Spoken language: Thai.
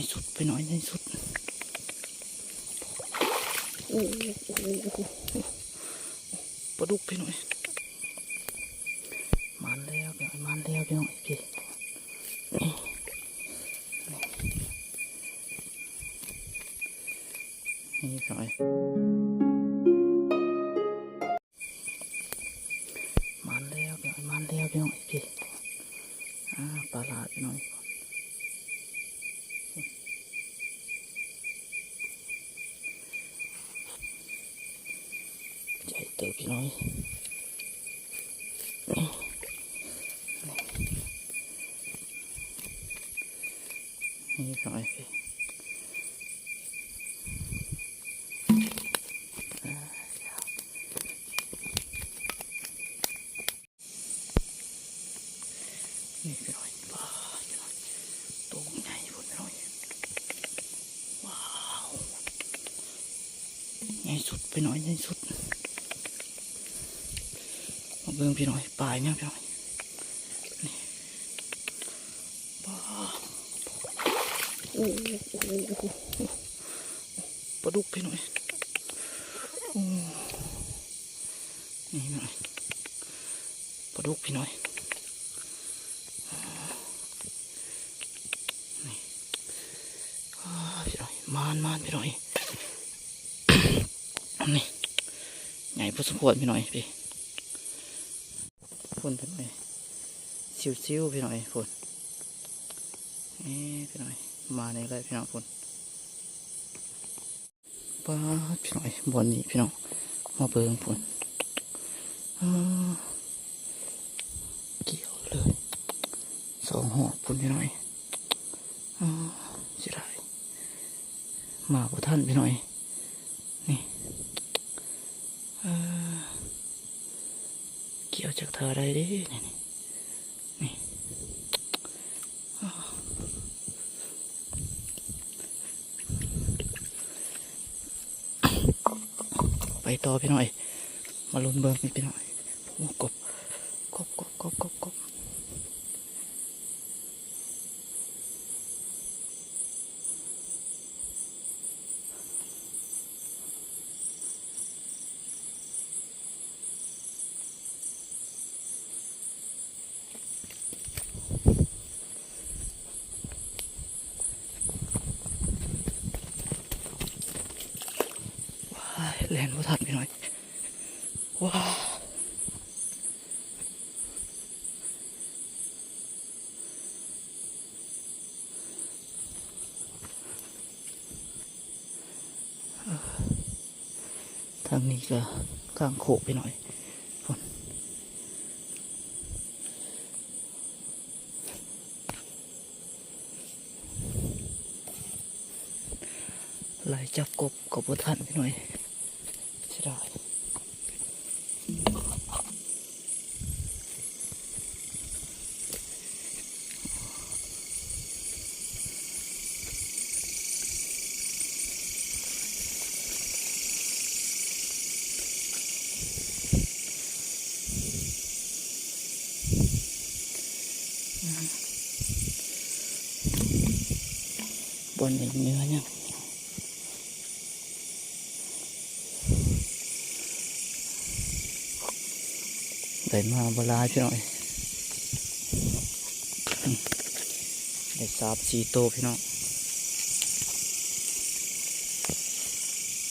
ญ่สุดไปหน่อยใหญ่สุดโอ้โหปลาดุกไปหน่อยมันแล้วไปหน่อยมันแล้วไปหน่อพี่นี่นี่ไปหน่อยมันแล้วไปหน่อยมันแล้วไปหน่อพี่อ่าปลาลาดหน่อย ใจเติบพี่น้อยนี่พี่น้อยพี่นี่พี่น้อยว้าวพี่น้อยตัวใหญ่พุ่นพี่น้อยว้าวใหญ่สุดไปหน่อยใหญ่สุดมาเบิ่งพี่น้อยปลายเนี่ยพี่น้อยนี่ปลาโอ้โหโอ้โหโอ้โหปลาดุกพี่น้อยโอ้นี่พี่น้อยปลาดุกพี่น้อยนี่พี่น้อยมานมานพี่น้อยนี่ใหญ่พอสมควรพี่น้อยพี่ พุ่นพี่หน่อยซิวๆพี่หน่อยพุ่นเอ้พี่หน่อยมาในไรพี่น้องพุ่นป้าพี่หน่อยบนนี้พี่น้องมาเบิ่งพุ่นเกี่ยวเลยสองหอบพุ่นพี่หน่อยสิได้มาบ่ท่านพี่หน่อยนี่เออ เกี่ยวจากเธออะไรดินี่นี่ไปต่อพี่หน่อย มาลุ้นเบิร์นี่พี่หน่อยโอ้กบกบกบกบกบกบ แลนบ่ทันพี่หน่อย ว้าวทางนี้ก็กลางโขกไปหน่อยฝนไล่จับกบกบทันไปหน่อย เสียดายบนเนื้อเนี่ย ได้มาเวลาพี่หน่อยได้สามสี่โตพี่น้อง